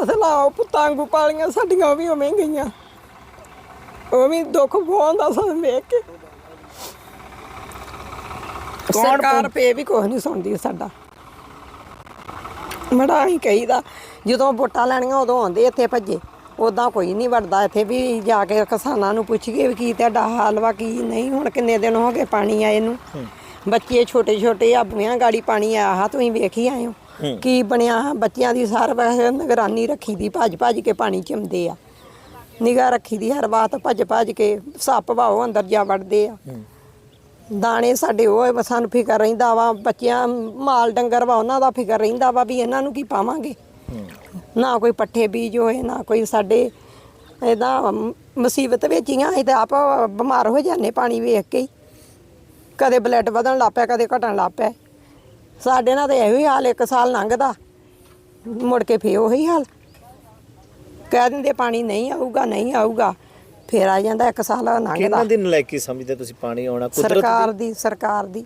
ਫਸਲਾਂ ਉਹ ਪੁੱਤਾਂ ਵਾਂਗੂ ਪਾਲੀਆਂ ਸਾਡੀਆਂ ਉਹ ਵੀ ਉਵੇਂ ਹੀ ਗਈਆਂ। ਉਹ ਵੀ ਦੁੱਖ ਬਹੁਤ ਸਾਨੂੰ ਵੇਖ ਕੇ। ਸਰਕਾਰ ਪੇ ਵੀ ਕੁਛ ਨਹੀਂ ਸੁਣਦੀ ਸਾਡਾ। ਮੜਾ ਹੀ ਕਹੀਦਾ ਜਦੋਂ ਵੋਟਾਂ ਲੈਣੀਆਂ ਉਦੋਂ ਆਉਂਦੇ ਇੱਥੇ ਭੱਜੇ। ਉਦਾਂ ਕੋਈ ਨਹੀਂ ਵੜਦਾ ਇੱਥੇ ਵੀ ਜਾ ਕੇ ਕਿਸਾਨਾਂ ਨੂੰ ਪੁੱਛੀਏ ਵੀ ਕੀ ਤੁਹਾਡਾ ਹਾਲ ਵਾ ਕੀ ਨਹੀਂ ਹੁਣ ਕਿੰਨੇ ਦਿਨ ਹੋ ਗਏ ਪਾਣੀ ਆਏ ਨੂੰ। ਬੱਚੇ ਛੋਟੇ ਛੋਟੇ ਆ ਬੁਆਂ ਗਾੜੀ ਪਾਣੀ ਆਇਆ ਹਾ ਤੁਸੀਂ ਵੇਖ ਹੀ ਆਏ ਹੋ। ਕੀ ਬਣਿਆ? ਬੱਚਿਆਂ ਦੀ ਸਾਰ ਵੈਸੇ ਨਿਗਰਾਨੀ ਰੱਖੀ ਦੀ ਭੱਜ ਭੱਜ ਕੇ ਪਾਣੀ ਚ ਆਉਂਦੇ ਆ। ਨਿਗਾਹ ਰੱਖੀ ਦੀ ਹਰ ਬਾਤ ਭੱਜ ਭੱਜ ਕੇ ਸੱਪ ਭਾਓ ਅੰਦਰ ਜਾ ਵੜਦੇ ਆ। ਦਾਣੇ ਸਾਡੇ ਉਹ ਸਾਨੂੰ ਫਿਕਰ ਰਹਿੰਦਾ ਵਾ ਬੱਚਿਆਂ ਮਾਲ ਡੰਗਰ ਵਾ ਉਹਨਾਂ ਦਾ ਫਿਕਰ ਰਹਿੰਦਾ ਵਾ ਵੀ ਇਹਨਾਂ ਨੂੰ ਕੀ ਪਾਵਾਂਗੇ? ਨਾ ਕੋਈ ਪੱਠੇ ਬੀਜ ਹੋਏ ਨਾ ਕੋਈ ਸਾਡੇ ਇਹਦਾ ਮੁਸੀਬਤ ਵਿੱਚ ਹੀ ਆ ਅਸੀਂ ਤਾਂ ਆਪ ਬਿਮਾਰ ਹੋ ਜਾਂਦੇ ਪਾਣੀ ਵੇਖ ਕੇ ਹੀ। ਕਦੇ ਬਲੱਡ ਵਧਣ ਲੱਗ ਪਿਆ ਕਦੇ ਘਟਣ ਲੱਗ ਪਿਆ। ਸਾਡੇ ਨਾਲ ਤਾਂ ਇਹੋ ਹੀ ਹਾਲ ਇੱਕ ਸਾਲ ਲੰਘਦਾ। ਮੁੜ ਕੇ ਫੇਰ ਉਹੀ ਹਾਲ। ਕਹਿ ਦਿੰਦੇ ਪਾਣੀ ਨਹੀਂ ਆਊਗਾ ਨਹੀਂ ਆਊਗਾ। ਫੇਰ ਆ ਜਾਂਦਾ ਇੱਕ ਸਾਲ ਲੰਘਦਾ। ਕਿੰਨਾਂ ਦੀ ਨਲਾਇਕੀ ਸਮਝਦੇ ਤੁਸੀਂ ਪਾਣੀ ਆਉਣਾ? ਕੁਦਰਤ ਸਰਕਾਰ ਦੀ ਸਰਕਾਰ ਦੀ।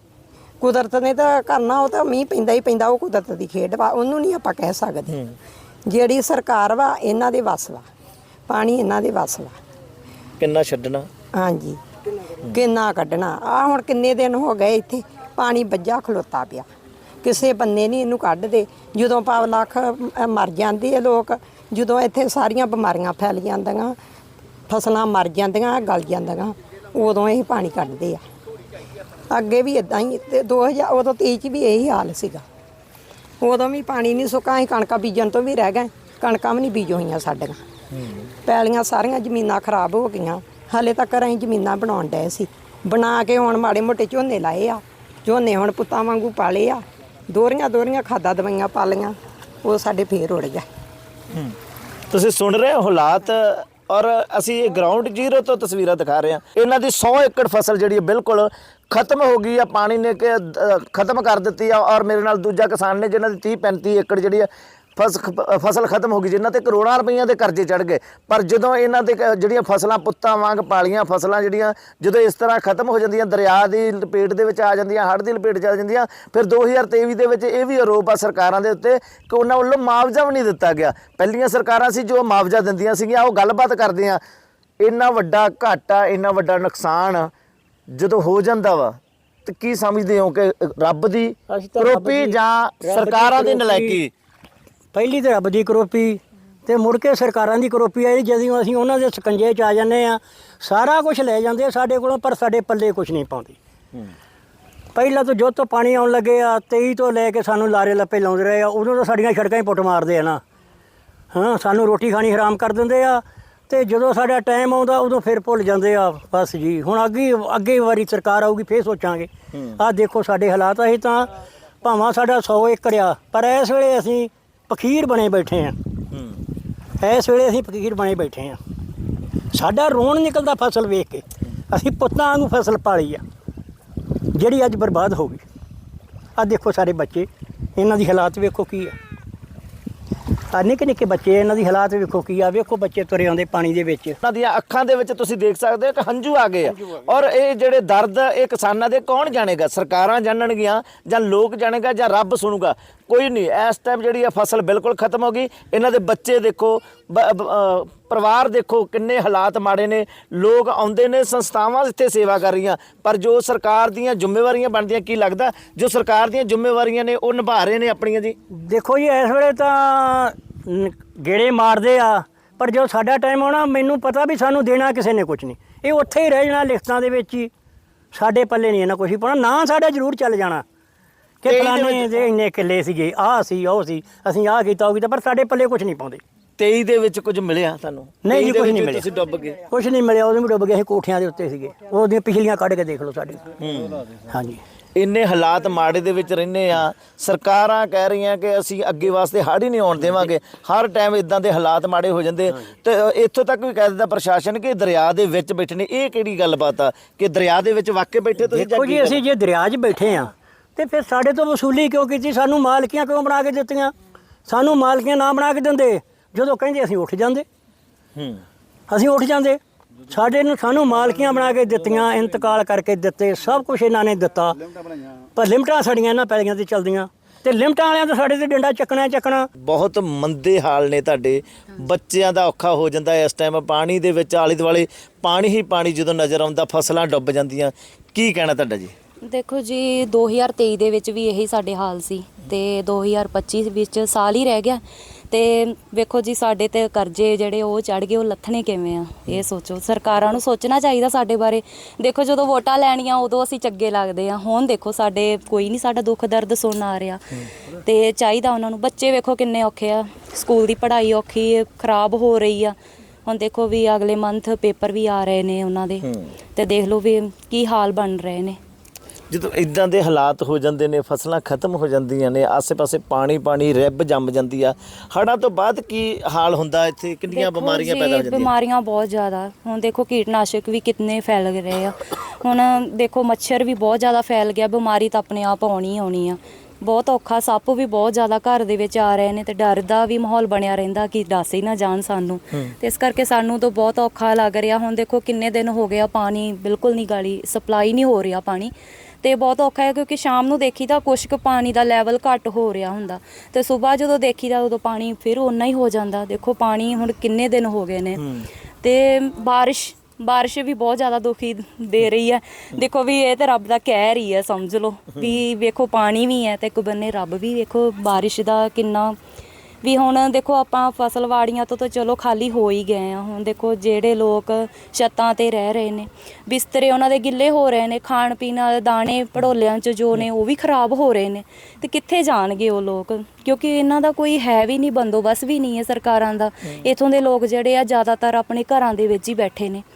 ਕੁਦਰਤ ਨੇ ਤਾਂ ਕਰਨਾ ਉਹ ਤਾਂ ਮੀਂਹ ਪੈਂਦਾ ਹੀ ਪੈਂਦਾ ਉਹ ਕੁਦਰਤ ਦੀ ਖੇਡ ਵਾ। ਉਹਨੂੰ ਨਹੀਂ ਆਪਾਂ ਕਹਿ ਸਕਦੇ। ਜਿਹੜੀ ਸਰਕਾਰ ਵਾ ਇਹਨਾਂ ਦੇ ਵੱਸ ਵਾ। ਪਾਣੀ ਇਹਨਾਂ ਦੇ ਵੱਸ ਵਾ। ਕਿੰਨਾ ਛੱਡਣਾ? ਹਾਂਜੀ। ਕਿੰਨਾ ਕੱਢਣਾ? ਆ ਹੁਣ ਕਿੰਨੇ ਦਿਨ ਹੋ ਗਏ ਇੱਥੇ? ਪਾਣੀ ਵੱਜਾ ਖਲੋਤਾ ਪਿਆ। ਕਿਸੇ ਬੰਨੇ ਨਹੀਂ ਇਹਨੂੰ ਕੱਢਦੇ। ਜਦੋਂ ਪਾਵ ਲੱਖ ਮਰ ਜਾਂਦੇ ਆ ਲੋਕ, ਜਦੋਂ ਇੱਥੇ ਸਾਰੀਆਂ ਬਿਮਾਰੀਆਂ ਫੈਲ ਜਾਂਦੀਆਂ, ਫਸਲਾਂ ਮਰ ਜਾਂਦੀਆਂ, ਗਲ ਜਾਂਦੀਆਂ, ਉਦੋਂ ਇਹ ਪਾਣੀ ਕੱਢਦੇ ਆ। ਅੱਗੇ ਵੀ ਇਦਾਂ ਹੀ, ਤੇ 2000 ਉਦੋਂ 23 ਚ ਵੀ ਇਹੀ ਹਾਲ ਸੀਗਾ। ਉਦੋਂ ਵੀ ਪਾਣੀ ਨਹੀਂ ਸੁੱਕਾ, ਅਸੀਂ ਕਣਕਾਂ ਬੀਜਣ ਤੋਂ ਵੀ ਰਹਿ ਗਏ। ਕਣਕਾਂ ਵੀ ਨਹੀਂ ਬੀਜ ਹੋਈਆਂ ਸਾਡੀਆਂ। ਪੈਲੀਆਂ ਸਾਰੀਆਂ ਜ਼ਮੀਨਾਂ ਖਰਾਬ ਹੋ ਗਈਆਂ। ਹਾਲੇ ਤੱਕ ਅਸੀਂ ਜ਼ਮੀਨਾਂ ਬਣਾਉਣ ਡਏ ਸੀ। ਬਣਾ ਕੇ ਹੁਣ ਮਾੜੇ ਮੋਟੇ ਝੋਨੇ ਲਾਏ ਆ। ਝੋਨੇ ਹੁਣ ਪੁੱਤਾਂ ਵਾਂਗੂ ਪਾਲੇ ਆ। ਦੋਰੀਆਂ ਦੋਰੀਆਂ ਖਾਦਾਂ ਦਵਾਈਆਂ ਪਾ ਲਈਆਂ ਉਹ ਸਾਡੇ ਫੇਰ ਉੜ ਗਏ ਤੁਸੀਂ ਸੁਣ ਰਹੇ ਹੋ ਹਾਲਾਤ ਔਰ ਅਸੀਂ ਇਹ ਗਰਾਊਂਡ ਜ਼ੀਰੋ ਤੋਂ ਤਸਵੀਰਾਂ ਦਿਖਾ ਰਹੇ ਹਾਂ। ਇਹਨਾਂ ਦੀ 100 ਏਕੜ ਫਸਲ ਜਿਹੜੀ ਹੈ ਬਿਲਕੁਲ ਖਤਮ ਹੋ ਗਈ ਆ ਪਾਣੀ ਨੇ ਕਿ ਅ, ਖਤਮ ਕਰ ਦਿੱਤੀ ਆ ਔਰ ਮੇਰੇ ਨਾਲ ਦੂਜਾ ਕਿਸਾਨ ਨੇ ਜਿਹਨਾਂ ਦੀ 30 35 ਏਕੜ ਜਿਹੜੀ ਆ ਫਸਲ ਖਤਮ ਹੋ ਗਈ ਜਿਨ੍ਹਾਂ ਤੇ ਕਰੋੜਾਂ ਰੁਪਈਆਂ ਦੇ ਕਰਜ਼ੇ ਚੜ ਗਏ। ਪਰ ਜਦੋਂ ਇਹਨਾਂ ਦੇ ਕ- ਜਿਹੜੀਆਂ ਫਸਲਾਂ ਪੁੱਤਾਂ ਵਾਂਗ ਪਾਲੀਆਂ ਫਸਲਾਂ ਜਿਹੜੀਆਂ ਜਦੋਂ ਇਸ ਤਰ੍ਹਾਂ ਖਤਮ ਹੋ ਜਾਂਦੀਆਂ ਦਰਿਆ ਦੀ ਲਪੇਟ ਦੇ ਵਿੱਚ ਆ ਜਾਂਦੀਆਂ ਹੜ੍ਹ ਦੀ ਲਪੇਟ 'ਚ ਆ ਜਾਂਦੀਆਂ ਫਿਰ 2023 ਦੇ ਵਿੱਚ ਇਹ ਵੀ ਆਰੋਪ ਆ ਸਰਕਾਰਾਂ ਦੇ ਉੱਤੇ ਕਿ ਉਹਨਾਂ ਵੱਲੋਂ ਮੁਆਵਜ਼ਾ ਵੀ ਨਹੀਂ ਦਿੱਤਾ ਗਿਆ। ਪਹਿਲੀਆਂ ਸਰਕਾਰਾਂ ਸੀ ਜੋ ਮੁਆਵਜ਼ਾ ਦਿੰਦੀਆਂ ਸੀਗੀਆਂ ਉਹ ਗੱਲਬਾਤ ਕਰਦੇ ਆ ਇੰਨਾ ਵੱਡਾ ਘਾਟਾ ਇੰਨਾ ਵੱਡਾ ਨੁਕਸਾਨ ਜਦੋਂ ਹੋ ਜਾਂਦਾ ਵਾ ਤੇ ਕੀ ਸਮਝਦੇ ਹੋ ਕਿ ਰੱਬ ਦੀ ਤਾਂ ਕਰੋਪੀ ਜਾਂ ਸਰਕਾਰਾਂ ਦੀ ਨਲਾਇਕੀ? ਪਹਿਲੀ ਤਾਂ ਰੱਬ ਦੀ ਕਰੋਪੀ ਤੇ ਮੁੜ ਕੇ ਸਰਕਾਰਾਂ ਦੀ ਕਰੋਪੀ ਆਈ ਜਦੋਂ ਅਸੀਂ ਉਹਨਾਂ ਦੇ ਸਕੰਜੇ 'ਚ ਆ ਜਾਂਦੇ ਆ ਸਾਰਾ ਕੁਝ ਲੈ ਜਾਂਦੇ ਆ ਸਾਡੇ ਕੋਲੋਂ ਪਰ ਸਾਡੇ ਪੱਲੇ ਕੁਝ ਨਹੀਂ ਪਾਉਂਦੇ। ਪਹਿਲਾਂ ਤੋਂ ਜੋ ਤੋਂ ਪਾਣੀ ਆਉਣ ਲੱਗੇ ਆ 23 ਤੋਂ ਲੈ ਕੇ ਸਾਨੂੰ ਲਾਰੇ ਲੱਪੇ ਲਾਉਂਦੇ ਰਹੇ ਆ ਉਦੋਂ ਤਾਂ ਸਾਡੀਆਂ ਸੜਕਾਂ ਹੀ ਪੁੱਟ ਮਾਰਦੇ ਆ ਨਾ। ਹਾਂ ਸਾਨੂੰ ਰੋਟੀ ਖਾਣੀ ਹਰਾਮ ਕਰ ਦਿੰਦੇ ਆ ਤੇ ਜਦੋਂ ਸਾਡਾ ਟਾਈਮ ਆਉਂਦਾ ਉਦੋਂ ਫਿਰ ਭੁੱਲ ਜਾਂਦੇ ਆ ਬਸ ਜੀ। ਹੁਣ ਅੱਗੇ ਅੱਗੇ ਵਾਰੀ ਸਰਕਾਰ ਆਊਗੀ ਫੇਰ ਸੋਚਾਂਗੇ। ਆਹ ਦੇਖੋ ਸਾਡੇ ਹਾਲਾਤ ਅਸੀਂ ਤਾਂ ਭਾਵਾਂ ਸਾਡਾ 100 ਏਕੜ ਆ ਪਰ ਇਸ ਵੇਲੇ ਅਸੀਂ ਫਕੀਰ ਬਣੇ ਬੈਠੇ ਆ। ਇਸ ਵੇਲੇ ਅਸੀਂ ਫਕੀਰ ਬਣੇ ਬੈਠੇ ਆ। ਸਾਡਾ ਰੋਣ ਨਿਕਲਦਾ ਫਸਲ ਵੇਖ ਕੇ। ਅਸੀਂ ਪੁੱਤਾਂ ਵਾਂਗੂ ਫਸਲ ਪਾਲੀ ਆ। ਜਿਹੜੀ ਅੱਜ ਬਰਬਾਦ ਹੋ ਗਈ। ਆ ਦੇਖੋ ਸਾਰੇ ਬੱਚੇ ਇਹਨਾਂ ਦੀ ਹਾਲਾਤ ਵੇਖੋ ਕੀ ਆ। ਆ ਨਿੱਕੇ ਨਿੱਕੇ ਬੱਚੇ ਇਹਨਾਂ ਦੀ ਹਾਲਾਤ ਵੇਖੋ ਕੀ ਆ ਵੇਖੋ ਬੱਚੇ ਤੁਰੇ ਆਉਂਦੇ ਪਾਣੀ ਦੇ ਵਿੱਚ। ਉਹਨਾਂ ਦੀਆਂ ਅੱਖਾਂ ਦੇ ਵਿੱਚ ਤੁਸੀਂ ਦੇਖ ਸਕਦੇ ਹੋ ਕਿ ਹੰਝੂ ਆ ਗਏ ਆ। ਔਰ ਇਹ ਜਿਹੜੇ ਦਰਦ ਇਹ ਕਿਸਾਨਾਂ ਦੇ ਕੌਣ ਜਾਣੇਗਾ? ਸਰਕਾਰਾਂ ਜਾਣਨਗੀਆਂ ਜਾਂ ਲੋਕ ਜਾਣੇਗਾ ਜਾਂ ਰੱਬ ਸੁਣੂਗਾ? ਕੋਈ ਨਹੀਂ ਇਸ ਟਾਈਮ ਜਿਹੜੀ ਆ ਫਸਲ ਬਿਲਕੁਲ ਖਤਮ ਹੋ ਗਈ। ਇਹਨਾਂ ਦੇ ਬੱਚੇ ਦੇਖੋ ਪਰਿਵਾਰ ਦੇਖੋ ਕਿੰਨੇ ਹਾਲਾਤ ਮਾੜੇ ਨੇ। ਲੋਕ ਆਉਂਦੇ ਨੇ ਸੰਸਥਾਵਾਂ ਇੱਥੇ ਸੇਵਾ ਕਰ ਰਹੀਆਂ। ਪਰ ਜੋ ਸਰਕਾਰ ਦੀਆਂ ਜ਼ਿੰਮੇਵਾਰੀਆਂ ਬਣਦੀਆਂ ਕੀ ਲੱਗਦਾ? ਜੋ ਸਰਕਾਰ ਦੀਆਂ ਜ਼ਿੰਮੇਵਾਰੀਆਂ ਨੇ ਉਹ ਨਿਭਾ ਰਹੇ ਨੇ ਆਪਣੀਆਂ ਜੀ। ਦੇਖੋ ਜੀ ਇਸ ਵੇਲੇ ਤਾਂ ਨ- ਗੇੜੇ ਮਾਰਦੇ ਆ ਪਰ ਜਦੋਂ ਸਾਡਾ ਟਾਈਮ ਆਉਣਾ ਮੈਨੂੰ ਪਤਾ ਵੀ ਸਾਨੂੰ ਦੇਣਾ ਕਿਸੇ ਨੇ ਕੁਝ ਨਹੀਂ। ਇਹ ਉੱਥੇ ਹੀ ਰਹਿ ਜਾਣਾ ਲਿਖਤਾਂ ਦੇ ਵਿੱਚ ਹੀ। ਸਾਡੇ ਪੱਲੇ ਨਹੀਂ ਇਹਨਾਂ ਕੁਝ ਹੀ ਪਾਉਣਾ ਨਾ ਸਾਡਾ ਜ਼ਰੂਰ ਚੱਲ ਜਾਣਾ। ਕਿ ਤੇਈ ਦੇ ਫਲਾਣੇ ਦੇ ਇੰਨੇ ਕਿੱਲੇ ਸੀਗੇ ਆਹ ਸੀ ਉਹ ਸੀ ਅਸੀਂ ਆਹ ਕੀਤਾ ਉਹ ਕੀਤਾ ਪਰ ਸਾਡੇ ਪੱਲੇ ਕੁਝ ਨਹੀਂ ਪਾਉਂਦੇ। 23 ਦੇ ਵਿੱਚ ਕੁਝ ਮਿਲਿਆ ਤੁਹਾਨੂੰ? ਨਹੀਂ 23 ਜੀ ਦੇ ਕੁਝ ਵਿੱਚ ਨਹੀਂ ਮਿਲਿਆ। ਤੁਸੀਂ ਡੁੱਬ ਗਏ। ਕੁਝ ਨਹੀਂ ਮਿਲਿਆ ਉਦੋਂ ਵੀ ਡੁੱਬ ਗਏ ਸੀ ਕੋਠਿਆਂ ਦੇ ਉੱਤੇ ਸੀਗੇ। ਉਹਦੀਆਂ ਪਿਛਲੀਆਂ ਕੱਢ ਕੇ ਦੇਖ ਲਓ ਸਾਡੇ। ਹਾਂਜੀ। ਇੰਨੇ ਹਾਲਾਤ ਮਾੜੇ ਦੇ ਵਿੱਚ ਰਹਿੰਦੇ ਆ। ਸਰਕਾਰਾਂ ਕਹਿ ਰਹੀਆਂ ਕਿ ਅਸੀਂ ਅੱਗੇ ਵਾਸਤੇ ਹੜ੍ਹ ਹੀ ਨਹੀਂ ਆਉਣ ਦੇਵਾਂਗੇ। ਹਰ ਟਾਈਮ ਇਦਾਂ ਦੇ ਹਾਲਾਤ ਮਾੜੇ ਹੋ ਜਾਂਦੇ। ਤੇ ਇੱਥੋਂ ਤੱਕ ਵੀ ਕਹਿ ਦਿੰਦਾ ਪ੍ਰਸ਼ਾਸਨ ਕਿ ਦਰਿਆ ਦੇ ਵਿੱਚ ਬੈਠੇ ਨੇ ਇਹ ਕਿਹੜੀ ਗੱਲਬਾਤ ਆ? ਕਿ ਦਰਿਆ ਦੇ ਵਿੱਚ ਵਾਕੇ ਬੈਠੇ ਤੁਸੀਂ ਦੇਖੋ ਜੀ ਅਸੀਂ ਜੇ ਦਰਿਆ 'ਚ ਬੈਠੇ ਆ ਤੇ ਫਿਰ ਸਾਡੇ ਤੋਂ ਵਸੂਲੀ ਕਿਉਂ ਕੀਤੀ? ਸਾਨੂੰ ਮਾਲਕੀਆਂ ਕਿਉਂ ਬਣਾ ਕੇ ਦਿੱਤੀਆਂ? ਸਾਨੂੰ ਮਾਲਕੀਆਂ ਨਾ ਬਣਾ ਕੇ ਦਿੰਦੇ। ਜਦੋਂ ਕਹਿੰਦੇ ਅਸੀਂ ਉੱਠ ਜਾਂਦੇ। ਹੂੰ। ਅਸੀਂ ਉੱਠ ਜਾਂਦੇ। ਸਾਡੇ ਨੂੰ ਸਾਨੂੰ ਮਾਲਕੀਆਂ ਬਣਾ ਕੇ ਦਿੱਤੀਆਂ ਇੰਤਕਾਲ ਕਰਕੇ ਦਿੱਤੇ ਸਭ ਕੁਝ ਇਹਨਾਂ ਨੇ ਦਿੱਤਾ। ਪਰ ਲਿਮਟਾਂ ਸਾਡੀਆਂ ਇਹਨਾਂ ਪੈਲੀਆਂ ਤੇ ਚੱਲਦੀਆਂ। ਤੇ ਲਿਮਟਾਂ ਵਾਲਿਆਂ ਤਾਂ ਸਾਡੇ ਤੇ ਡੰਡਾ ਚੱਕਣਾ ਚੱਕਣਾ। ਬਹੁਤ ਮੰਦੇ ਹਾਲ ਨੇ ਤੁਹਾਡੇ। ਬੱਚਿਆਂ ਦਾ ਔਖਾ ਹੋ ਜਾਂਦਾ ਇਸ ਟਾਈਮ ਪਾਣੀ ਦੇ ਵਿੱਚ ਆਲੇ ਦੁਆਲੇ ਪਾਣੀ ਹੀ ਪਾਣੀ ਜਦੋਂ ਨਜ਼ਰ ਆਉਂਦਾ ਫਸਲਾਂ ਡੁੱਬ ਜਾਂਦੀਆਂ। ਕੀ ਕਹਿਣਾ ਤੁਹਾਡਾ ਜੀ? ਦੇਖੋ ਜੀ 2023 ਦੇ ਵਿੱਚ ਵੀ ਇਹੀ ਸਾਡੇ ਹਾਲ ਸੀ। ਤੇ 2025 ਵਿੱਚ ਸਾਲ ਹੀ ਰਹਿ ਗਿਆ। ਤੇ ਵੇਖੋ ਜੀ ਸਾਡੇ ਤੇ ਕਰਜ਼ੇ ਜਿਹੜੇ ਉਹ ਚੜ ਗਏ ਉਹ ਲੱਥਣੇ ਕਿਵੇਂ ਆ? ਇਹ ਸੋਚੋ। ਸਰਕਾਰਾਂ ਨੂੰ ਸੋਚਣਾ ਚਾਹੀਦਾ ਸਾਡੇ ਬਾਰੇ। ਦੇਖੋ ਜਦੋਂ ਵੋਟਾਂ ਲੈਣੀਆਂ ਉਦੋਂ ਅਸੀਂ ਚੰਗੇ ਲੱਗਦੇ ਆ। ਹੁਣ ਦੇਖੋ ਸਾਡੇ ਕੋਈ ਨਹੀਂ ਸਾਡਾ ਦੁੱਖ ਦਰਦ ਸੁਣਨ ਆ ਰਿਹਾ। ਤੇ ਚਾਹੀਦਾ ਉਹਨਾਂ ਨੂੰ। ਬੱਚੇ ਵੇਖੋ ਕਿੰਨੇ ਔਖੇ ਆ। ਸਕੂਲ ਦੀ ਪੜ੍ਹਾਈ ਔਖੀ ਖਰਾਬ ਹੋ ਰਹੀ ਆ। ਹੁਣ ਦੇਖੋ ਵੀ ਅਗਲੇ ਮੰਥ ਪੇਪਰ ਵੀ ਆ ਰਹੇ ਨੇ ਉਹਨਾਂ ਦੇ। ਤੇ ਦੇਖ ਲਓ ਵੀ ਕੀ ਹਾਲ ਬਣ ਰਹੇ ਨੇ। ਜਦੋਂ ਇਦਾਂ ਦੇ ਹਾਲਾਤ ਹੋ ਜਾਂਦੇ ਨੇ ਫਸਲਾਂ ਖਤਮ ਹੋ ਜਾਂਦੀਆਂ ਨੇ ਆਸੇ-ਪਾਸੇ ਪਾਣੀ ਪਾਣੀ ਰਿੱਬ ਜੰਮ ਜਾਂਦੀ ਆ। ਹੜ੍ਹਾਂ ਤੋਂ ਬਾਅਦ ਕੀ ਹਾਲ ਹੁੰਦਾ ਇੱਥੇ? ਕਿੰਨੀਆਂ ਦੇਖੋ ਬਿਮਾਰੀਆਂ ਜੀ, ਪੈਦਾ ਹੋ ਜਾਂਦੀਆਂ? ਬਿਮਾਰੀਆਂ ਬਹੁਤ ਜ਼ਿਆਦਾ। ਹੁਣ ਦੇਖੋ ਕੀਟਨਾਸ਼ਕ ਵੀ ਕਿੰਨੇ ਫੈਲ ਰਹੇ ਆ। ਹੁਣ ਦੇਖੋ ਮੱਛਰ ਵੀ ਬਹੁਤ ਜ਼ਿਆਦਾ ਫੈਲ ਗਿਆ ਬਿਮਾਰੀ ਤਾਂ ਆਪਣੇ ਆਪ ਆਉਣੀ ਆਉਣੀ ਆ। ਬਹੁਤ ਔਖਾ ਸੱਪ ਵੀ ਬਹੁਤ ਜ਼ਿਆਦਾ ਘਰ ਦੇ ਵਿੱਚ ਆ ਰਹੇ ਨੇ ਤੇ ਡਰ ਦਾ ਵੀ ਮਾਹੌਲ ਬਣਿਆ ਰਹਿੰਦਾ ਕਿ ਦੱਸ ਹੀ ਨਾ ਜਾਣ ਸਾਨੂੰ। ਤੇ ਇਸ ਕਰਕੇ ਸਾਨੂੰ ਤਾਂ ਬਹੁਤ ਔਖਾ ਲੱਗ ਰਿਹਾ। ਹੁਣ ਦੇਖੋ ਕਿੰਨੇ ਦਿਨ ਹੋ ਗਿਆ ਪਾਣੀ ਬਿਲਕੁਲ ਨਹੀਂ ਗਾਲੀ ਸਪਲਾਈ ਨਹੀਂ ਹੋ ਰਿਹਾ ਪਾਣੀ। ਤੇ ਬਹੁਤ ਔਖਾ ਹੈ ਕਿਉਂਕਿ ਸ਼ਾਮ ਨੂੰ ਦੇਖੀਦਾ ਕੁਛ ਕੁ ਪਾਣੀ ਦਾ ਲੈਵਲ ਘੱਟ ਹੋ ਰਿਹਾ ਹੁੰਦਾ। ਤੇ ਸਵੇਰ ਜਦੋਂ ਦੇਖੀਦਾ ਉਦੋਂ ਪਾਣੀ ਫਿਰ ਓਨਾ ਹੀ ਹੋ ਜਾਂਦਾ। ਦੇਖੋ ਪਾਣੀ ਹੁਣ ਕਿੰਨੇ ਦਿਨ ਹੋ ਗਏ ਨੇ। ਤੇ ਬਾਰਿਸ਼ ਬਾਰਿਸ਼ ਵੀ ਬਹੁਤ ਜ਼ਿਆਦਾ ਦੁਖੀ ਦੇ ਰਹੀ ਹੈ। ਦੇਖੋ ਵੀ ਇਹ ਤੇ ਰੱਬ ਦਾ ਕਹਿਰ ਹੀ ਹੈ ਸਮਝ ਲਓ। ਵੀ ਵੇਖੋ ਪਾਣੀ ਵੀ ਹੈ ਤੇ ਇੱਕ ਬੰਨੇ ਰੱਬ ਵੀ ਵੇਖੋ ਬਾਰਿਸ਼ ਦਾ ਕਿੰਨਾ ਵੀ ਹੁਣ ਦੇਖੋ ਆਪਾਂ ਫਸਲ ਵਾੜੀਆਂ ਤੋਂ ਤਾਂ ਚਲੋ ਖਾਲੀ ਹੋ ਹੀ ਗਏ ਆ। ਹੁਣ ਦੇਖੋ ਜਿਹੜੇ ਲੋਕ ਛੱਤਾਂ ਤੇ ਰਹਿ ਰਹੇ ਨੇ ਬਿਸਤਰੇ ਉਹਨਾਂ ਦੇ ਗਿੱਲੇ ਹੋ ਰਹੇ ਨੇ ਖਾਣ ਪੀਣ ਵਾਲੇ ਦਾਣੇ ਪੜੋਲਿਆਂ 'ਚ ਜੋ ਨੇ ਉਹ ਵੀ ਖਰਾਬ ਹੋ ਰਹੇ ਨੇ। ਤੇ ਕਿੱਥੇ ਜਾਣਗੇ ਉਹ ਲੋਕ? ਕਿਉਂਕਿ ਇਹਨਾਂ ਦਾ ਕੋਈ ਹੈ ਵੀ ਨਹੀਂ ਬੰਦੋਬਸਤ ਵੀ ਨਹੀਂ ਹੈ ਸਰਕਾਰਾਂ ਦਾ। ਇਥੋਂ ਦੇ ਲੋਕ ਜਿਹੜੇ ਆ ਜ਼ਿਆਦਾਤਰ ਆਪਣੇ ਘਰਾਂ ਦੇ ਵਿੱਚ ਹੀ ਬੈਠੇ ਨੇ।